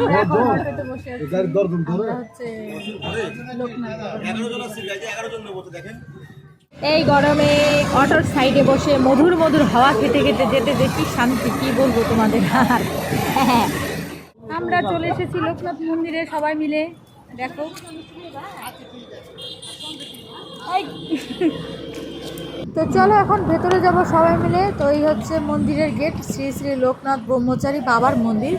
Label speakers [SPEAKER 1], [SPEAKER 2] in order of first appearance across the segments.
[SPEAKER 1] আমরা এখন অটোতে বসে আছি। আমরা হচ্ছে লোকনাথ। এই গরমে অটোর সাইডে বসে মধুর মধুর হাওয়া খেতে খেতে যেতে দেখি শান্তি কি বলব তোমাদের আর? হ্যাঁ। আমরা চলে এসেছি লোকনাথ মন্দিরে সবাই মিলে। দেখো। তো চলো এখন ভেতরে যাব সবাই মিলে। তো এই হচ্ছে মন্দিরের গেট শ্রী শ্রী লোকনাথ ব্রহ্মচারী বাবার মন্দির।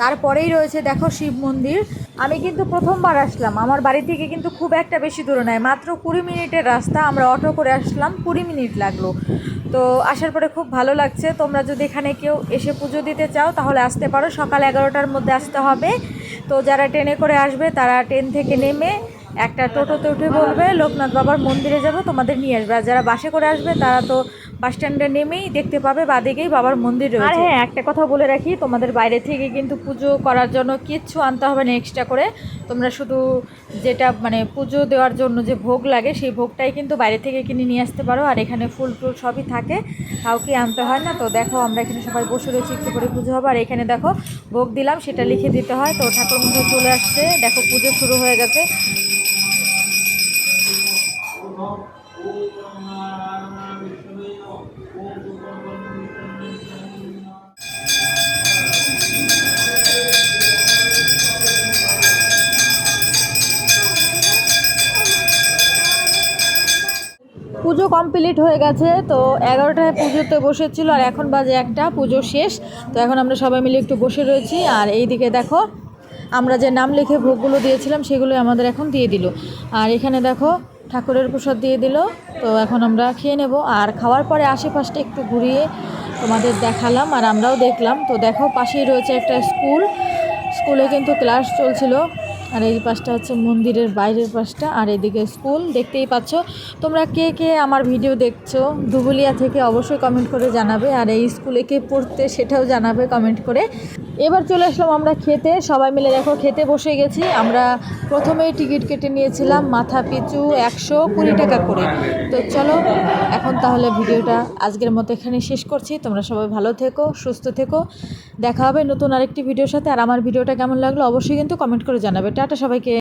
[SPEAKER 1] তারপরেই রয়েছে, দেখো শিব মন্দির। আমি কিন্তু প্রথমবার আসলাম। আমার বাড়ি থেকে কিন্তু খুব একটা বেশি দূরে নয়, মাত্র কুড়ি মিনিটের রাস্তা। আমরা অটো করে আসলাম, কুড়ি মিনিট লাগল। তো আসার পরে খুব ভালো লাগছে। তোমরা যদি এখানে কেউ এসে পুজো দিতে চাও, তাহলে আসতে পারো। সকাল এগারোটার মধ্যে আসতে হবে। তো যারা ট্রেনে করে আসবে, তারা ট্রেন থেকে নেমে একটা টোটোতে উঠে বলবে, লোকনাথ বাবার মন্দিরে যাব, তোমাদের নিয়ে আসবে। আর যারা বাসে করে আসবে, তারা তো বাস স্ট্যান্ডে নেমেই দেখতে পাবে বাদিকেই বাবার মন্দির রয়েছে। আর হ্যাঁ একটা কথা বলে রাখি, তোমাদের বাইরে থেকে কিন্তু পুজো করার জন্য কিচ্ছু আনতে হবে না এক্সট্রা করে। তোমরা শুধু যেটা মানে পুজো দেওয়ার জন্য যে ভোগ লাগে, সেই ভোগটাই কিন্তু বাইরে থেকে কিনে নিয়ে আসতে পারো। আর এখানে ফুল টুল সবই থাকে, কাউকে আনতে হয় না। তো দেখো, আমরা এখানে সবাই বসে রয়েছি, একটু করে পুজো হবে। আর এখানে দেখো, ভোগ দিলাম, সেটা লিখে দিতে হয়। তো ঠাকুর মুখে চলে আসছে। দেখো, পুজো শুরু হয়ে গেছে। পুজো কমপ্লিট হয়ে গেছে, তো এগারোটায় পুজোতে বসেছিল আর এখন বাজে একটা, পুজো শেষ। তো এখন আমরা সবাই মিলে একটু বসে রয়েছি। আর এই দিকে দেখো, আমরা যে নাম লিখে ভোগগুলো দিয়েছিলাম সেগুলো আমাদের এখন দিয়ে দিল। আর এখানে দেখো ঠাকুরের প্রসাদ দিয়ে দিল। তো এখন আমরা খেয়ে নেব। আর খাওয়ার পরে আশেপাশটা একটু ঘুরিয়ে তোমাদের দেখালাম আর আমরাও দেখলাম। তো দেখো, পাশেই রয়েছে একটা স্কুল। স্কুলে কিন্তু ক্লাস চলছিল। আর এই পাশটা হচ্ছে মন্দিরের বাইরের পাশটা, আর এদিকে স্কুল, দেখতেই পাচ্ছ। তোমরা কে কে আমার ভিডিও দেখছ, ধুবুলিয়া থেকে অবশ্যই কমেন্ট করে জানাবে, আর এই স্কুলে কে পড়তে সেটাও জানাবে কমেন্ট করে। এবার চলে আসলাম আমরা খেতে, সবাই মিলে দেখো খেতে বসে গেছি। আমরা প্রথমেই টিকিট কেটে নিয়েছিলাম মাথা পিছু একশো কুড়ি টাকা করে। তো চলো, এখন তাহলে ভিডিওটা আজকের মতো এখানে শেষ করছি। তোমরা সবাই ভালো থেকো, সুস্থ থেকো। দেখা হবে নতুন আরেকটি ভিডিওর সাথে। আর আমার ভিডিওটা কেমন লাগল অবশ্যই কিন্তু কমেন্ট করে জানাবে। টাটা সবাইকে।